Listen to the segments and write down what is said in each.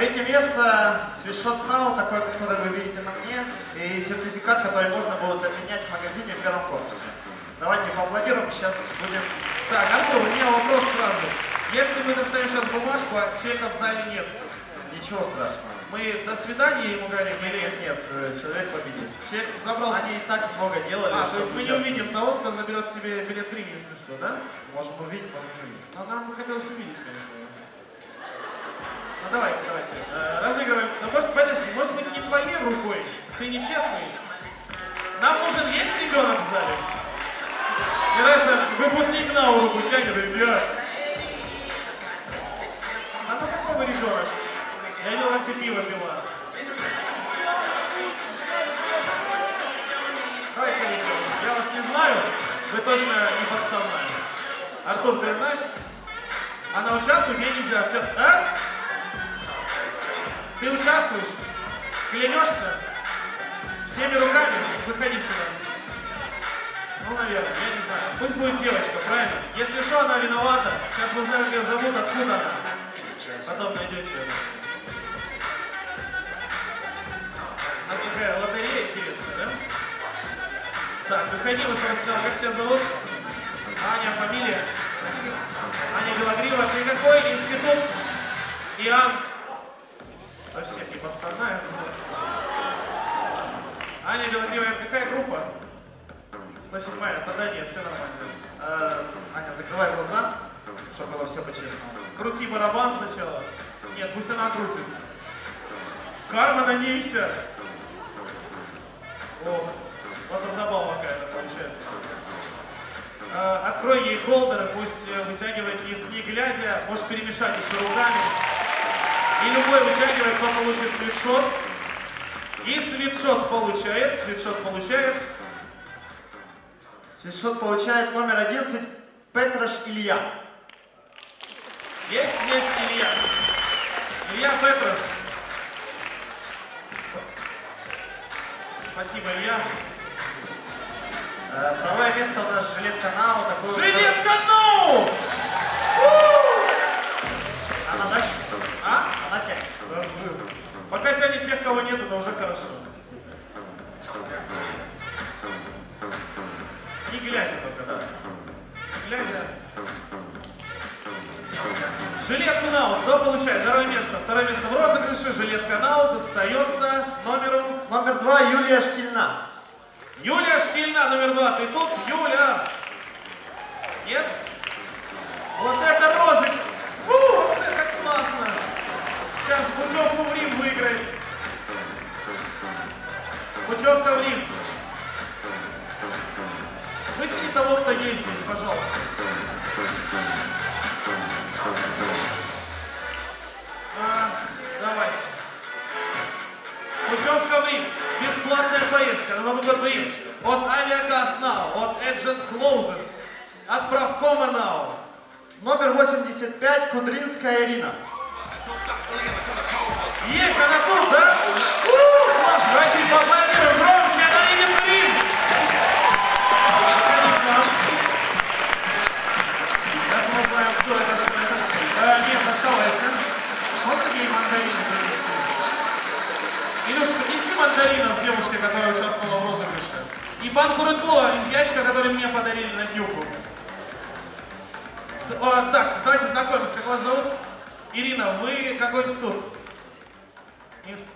третье место свитшот Now, такой, который вы видите на мне, и сертификат, который можно будет обменять в магазине в первом корпусе. Давайте поаплодируем, сейчас будем... Так, Артур, у меня вопрос сразу. Если мы достанем сейчас бумажку, а человека в зале нет, Ничего страшного. мы до свидания ему говорим Нет, или нет, нет, э, человек победит. человек забрал... Они и так много делали, А, то есть мы не увидим того, кто заберет себе билет 3, если что, да? Можем увидеть, можем увидеть. Но нам бы хотелось увидеть, конечно. Ну давайте, давайте. Э, разыгрываем. Ну может, подожди, может быть не твоей рукой? Ты нечестный? Нам нужен есть ребенок в зале? Мне нравится, выпускник на руку тянет, ребят. А ну попробуй ребенок. Я видел, как ты пиво пила. Давайте, ребят, я вас не знаю, вы точно не подставная. Артур, ты знаешь? Она участвует, ей нельзя. Все. А? Ты участвуешь? Клянешься? Всеми руками? Выходи сюда. Ну, наверное, я не знаю. Пусть будет девочка, правильно? Если что, она виновата. Сейчас мы знаем, как ее зовут, откуда она. Потом найдете ее. У нас такая лотерея интересная, да? Так, выходи, мы сразу как тебя зовут? Аня, фамилия? Аня Белогрива, ты какой институт? Иоанн. Совсем не подставная. Аня Белогрива, это какая группа? 107 тогда нет, все нормально. Э, Аня, закрывай глаза, чтобы было все по-честному. Крути барабан сначала. Нет, пусть она крутит. Карма, надеемся. О, вот это забава какая-то получается. Э, Открой ей холдеры, пусть э, вытягивает не, не глядя, может перемешать еще руками. И любой вытягивает, кто получит свитшот. И свитшот получает, свитшот получает. Свитшот получает номер 11 Петрош Илья. Есть здесь Илья. Илья Петрош. Спасибо, Илья. Э, Второе место у нас жилетка Нау. Глядя только, да. Глядя. Жилетку Нау. Кто получает? Второе место. Второе место в розыгрыше. Жилетка Нау достается номеру... Номер два Юлия Шкильна. Юлия Шкильна, номер два. Ты тут? Юля! Нет? Вот это розыгрыш! Фу, вот это классно! Сейчас путевку в Рим выиграет. Путевка в Вытяни того, кто есть здесь, пожалуйста. А, давайте. Путевка в Рим. Бесплатная поездка на Новый год в Рим. От Авиагаз Now, от Agent Closes, от Правкома Now. Номер 85 Кудринская Ирина. Есть, она тут, да? У, класс, Давайте ей мандарины принести? Илюша, принеси мандаринов девушке, которая участвовала в розыгрыше. И банку Bull из ящика, который мне подарили на днюху. А, так, давайте знакомимся. Как вас зовут? Ирина, вы какой институт? Инст-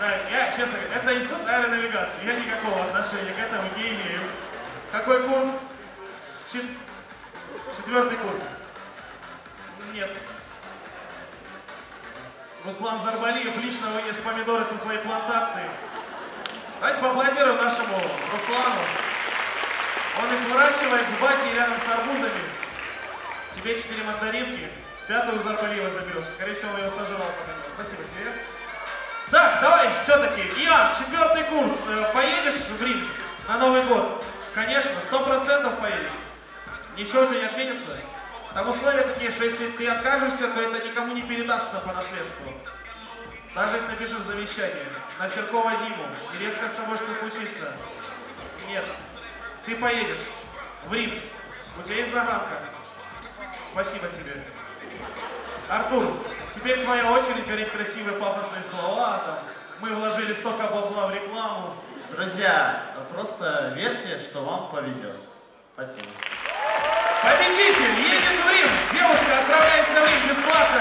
Да, я, честно говоря, это институт аэронавигации. Я никакого отношения к этому не имею. Какой курс? Чет- Четвертый курс. Нет. Руслан Зарбалиев лично вынес помидоры со своей плантации. Давайте поаплодируем нашему Руслану. Он их выращивает с батей рядом с арбузами. Тебе четыре мандаринки, пятую Зарбалиева заберешь. Скорее всего, он ее сожрал. Спасибо тебе. Так, давай, все-таки. Иоанн, четвертый курс. Э, Поедешь в Рим на Новый год? Конечно, сто процентов поедешь. Ничего у тебя не отменится? Там условия такие, что если ты откажешься, то это никому не передастся по наследству. Даже если напишешь завещание на Серкова Диму, и резко с тобой что случится. Нет. Ты поедешь в Рим. У тебя есть загадка? Спасибо тебе. Артур, теперь твоя очередь говорить красивые пафосные слова. Там. Мы вложили столько бабла в рекламу. Друзья, просто верьте, что вам повезет. Спасибо. Победитель едет в Рим. Девушка отправляется в Рим бесплатно.